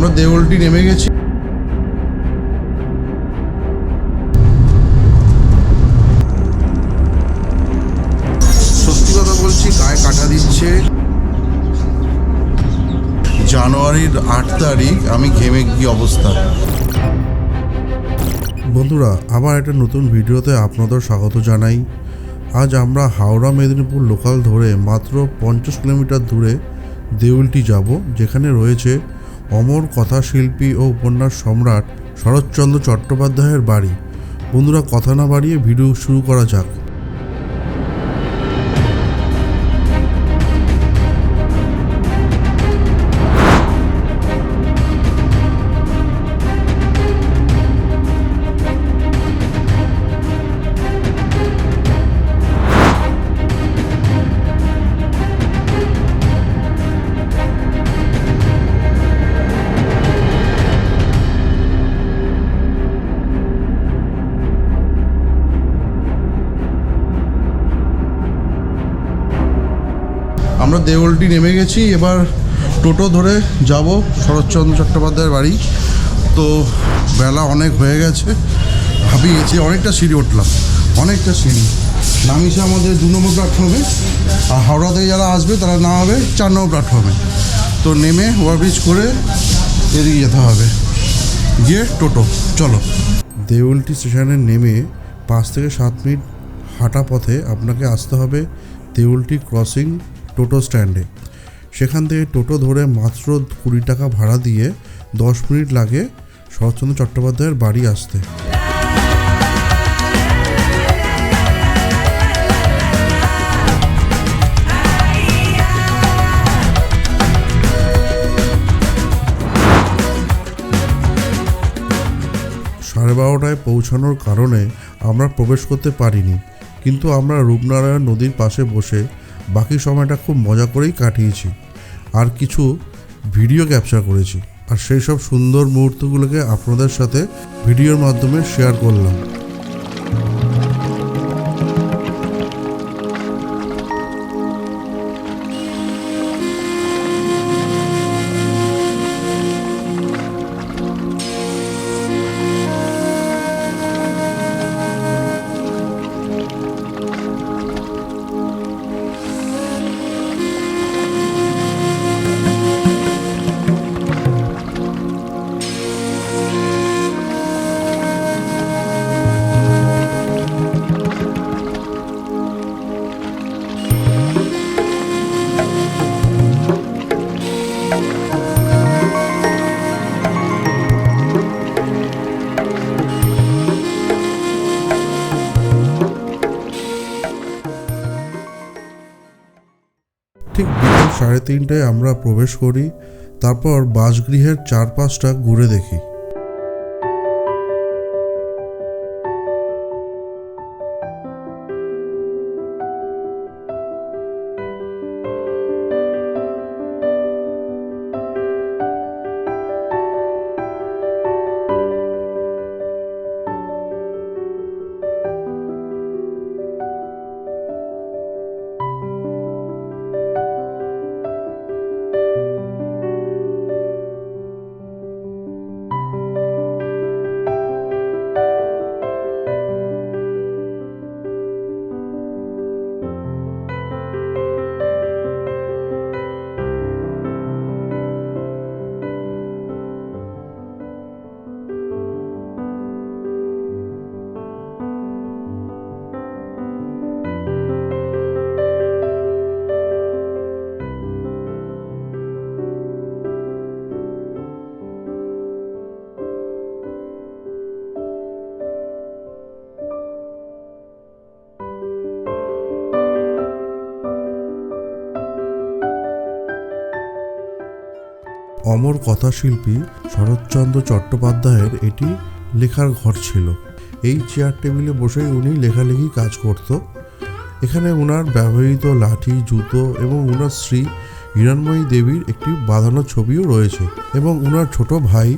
আমরা দেউলটি নেমে গেছি। সত্যি কথা বলছি, গায়ে কাটা দিচ্ছে। জানুয়ারির আট তারিখ, আমি ঘেমে কি অবস্থা? বন্ধুরা, আবার একটা নতুন ভিডিওতে আপনাদের স্বাগত জানাই। আজ আমরা হাওড়া মেদিনীপুর লোকাল ধরে মাত্র পঞ্চাশ কিলোমিটার দূরে দেউলটি যাব, যেখানে রয়েছে অমর কথাশিল্পী ও উপন্যাস সম্রাট শরৎচন্দ্র চট্টোপাধ্যায়ের বাড়ি। বন্ধুরা, কথা না বাড়িয়ে ভিডিও শুরু করা যাক। আমরা দেউলটি নেমে গেছি, এবার টোটো ধরে যাব শরৎচন্দ্র চট্টোপাধ্যায়ের বাড়ি। তো বেলা অনেক হয়ে গেছে হাঁপিয়ে গেছি অনেকটা সিঁড়ি উঠলাম, অনেকটা সিঁড়ি। নামিছে আমাদের দু নম্বর প্ল্যাটফর্মে আর হাওড়া থেকে যারা আসবে তারা না হবে চার নম্বর প্ল্যাটফর্মে তো নেমে ওভারব্রিজ করে এদিকে যেতে হবে। গিয়ে টোটো, চলো। দেউলটি স্টেশনে নেমে পাঁচ থেকে সাত মিনিট হাঁটা পথে আপনাকে আসতে হবে দেউলটি ক্রসিং টোটো স্ট্যান্ডে। সেখান থেকে টোটো ধরে মাত্র কুড়ি টাকা ভাড়া দিয়ে দশ মিনিট লাগে শরৎচন্দ্র চট্টোপাধ্যায়ের বাড়ি আসতে। সাড়ে বারোটায় পৌঁছানোর কারণে আমরা প্রবেশ করতে পারিনি। কিন্তু আমরা রূপনারায়ণ নদীর পাশে বসে বাকি সময়টা খুব মজা করেই কাটিয়েছি। আর কিছু ভিডিও ক্যাপচার করেছি। আর সেই সব সুন্দর মুহূর্তগুলোকে আপনাদের সাথে ভিডিওর মাধ্যমে শেয়ার করলাম। ঠিক বিকেল সাড়ে তিনটায় আমরা প্রবেশ করি তারপর বাসগৃহের চারপাশটা ঘুরে দেখি। অমর কথাশিল্পী শরৎচন্দ্র চট্টোপাধ্যায়ের এটি লেখার ঘর ছিল। এই চেয়ার টেবিলে বসেই উনি লেখালেখি কাজ করত। এখানে ওনার ব্যবহৃত লাঠি, জুতো এবং ওনার স্ত্রী হিরণময়ী দেবীর একটি বাঁধানো ছবিও রয়েছে এবং ওনার ছোট ভাই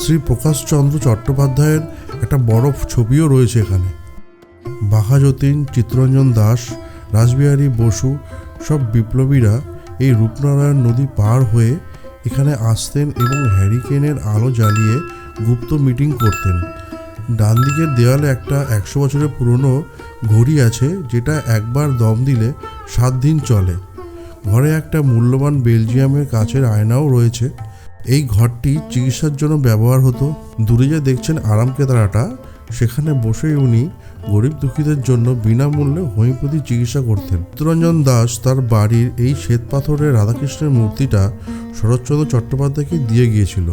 শ্রী প্রকাশচন্দ্র চট্টোপাধ্যায়ের একটা বড় ছবিও রয়েছে এখানে। বাঘাযতীন চিত্তরঞ্জন দাস, রাসবিহারী বসু সব বিপ্লবীরা এই রূপনারায়ণ নদী পার হয়ে এখানে আসতেন এবং হ্যারিকেনের আলো জ্বালিয়ে গুপ্ত মিটিং করতেন। ডান দিকের দেওয়ালে একটা একশো বছরের পুরনো ঘড়ি আছে, যেটা একবার দম দিলে সাত দিন চলে। ঘরে একটা মূল্যবান বেলজিয়ামের কাছের আয়নাও রয়েছে। এই ঘরটি চিকিৎসার জন্য ব্যবহার হতো। দূরে যে দেখছেন আরাম কেদারাটা সেখানে বসেই উনি গরিব দুঃখীদের জন্য বিনামূল্যে হোমিওপ্যাথি চিকিৎসা করতেন। চিত্তরঞ্জন দাস তার বাড়ির এই শ্বেত পাথরের রাধাকৃষ্ণের মূর্তিটা শরৎচন্দ্র চট্টোপাধ্যায়কে দিয়ে গিয়েছিল।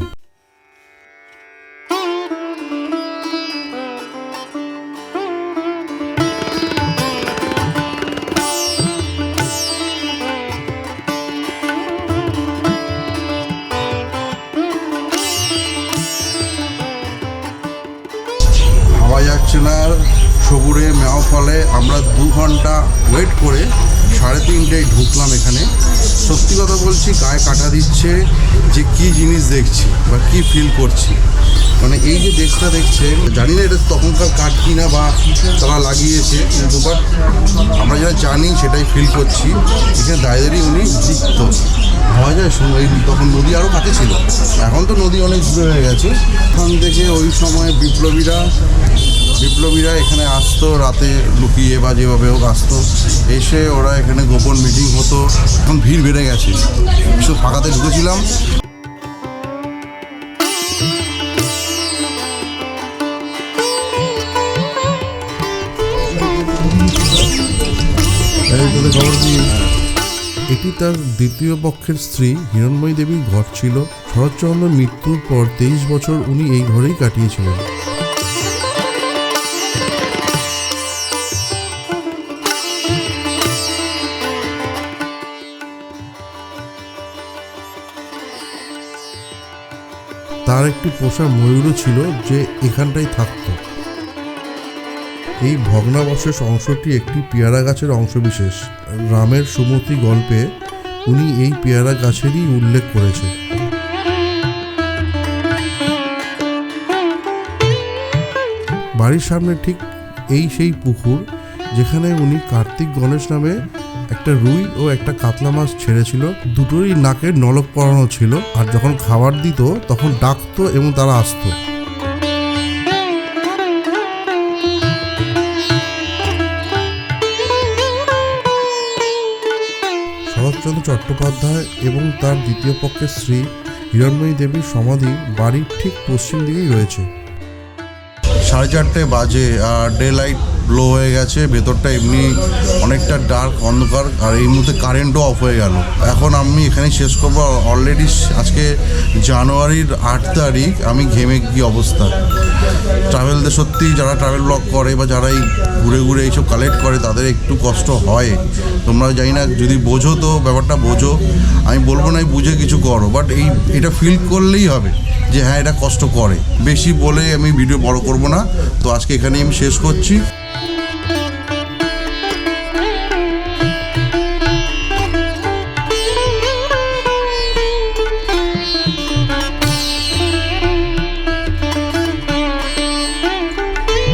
ফলে আমরা দু ঘণ্টা ওয়েট করে সাড়ে তিনটেয় ঢুকলাম এখানে। সত্যি কথা বলছি, গায়ে কাটা দিচ্ছে যে কি জিনিস দেখছি বা কি ফিল করছি। মানে এই যে ডেস্কটা দেখছেন, জানি না এটা তখনকার কাঠ কিনা বা তারা লাগিয়েছে, কিন্তু বাট আমরা যেটা জানি সেটাই ফিল করছি। এখানে দাঁড়িয়ে উনি জিতত। ভাবা যায় তখন নদী আরও কাছে ছিল। এখন তো নদী অনেক দূরে হয়ে গেছে। ওখান থেকে ওই সময় বিপ্লবীরা বিপ্লবীরা এখানে আসতো রাতে লুকিয়ে বা যেভাবে হোক আসতো। এসে ওরা এখানে গোপন মিটিং হতো এখন ভিড় বেড়ে গেছে। শুধু ফাঁকাতে ঢুকেছিলাম। কি? এটি তার দ্বিতীয় পক্ষের স্ত্রী হিরণময়ী দেবীর ঘর ছিল। শরৎচন্দ্র মৃত্যুর পর তেইশ বছর উনি এই ঘরেই কাটিয়েছিলেন। তার একটি পোষা ময়ূরও ছিল যে এখানটাই থাকতো। এই ভগ্নাবশেষ অংশটি একটি পেয়ারা গাছের অংশবিশেষ। রামের সুমতি গল্পে উনি এই পেয়ারা গাছেরই উল্লেখ করেছে বাড়ির সামনে ঠিক এই সেই পুকুর যেখানে উনি কার্তিক গণেশ নামে একটা রুই ও একটা কাতলা মাছ ছেড়েছিল। দুটোরই নাকের নলক পরানো ছিল আর যখন খাবার দিত, তখন ডাকতো এবং তারা আসতো। শরৎচন্দ্র চট্টোপাধ্যায় এবং তার দ্বিতীয় পক্ষের স্ত্রী হিরণময়ী দেবীর সমাধি বাড়ির ঠিক পশ্চিম দিকেই রয়েছে। সাড়ে চারটে বাজে আর ডে লাইট লো হয়ে গেছে, ভেতরটা এমনি অনেকটা ডার্ক অন্ধকার, আর এই মুহূর্তে কারেন্টও অফ হয়ে গেল। এখন আমি এখানেই শেষ করব। অলরেডি আজকে জানুয়ারির আট তারিখ, আমি ঘেমে কি অবস্থা? ট্রাভেলদের সত্যি যারা ট্রাভেল ব্লগ করে বা যারা এই ঘুরে ঘুরে এইসব কালেক্ট করে, তাদের একটু কষ্ট হয়। তোমরা জানি না, যদি বোঝো তো ব্যাপারটা বোঝো। আমি বলব না বুঝে কিছু করো বাট এই, এটা ফিল করলেই হবে যে হ্যাঁ এটা কষ্ট করে। বেশি বলে আমি ভিডিও বড় করব না। তো আজকে এখানেই আমি শেষ করছি।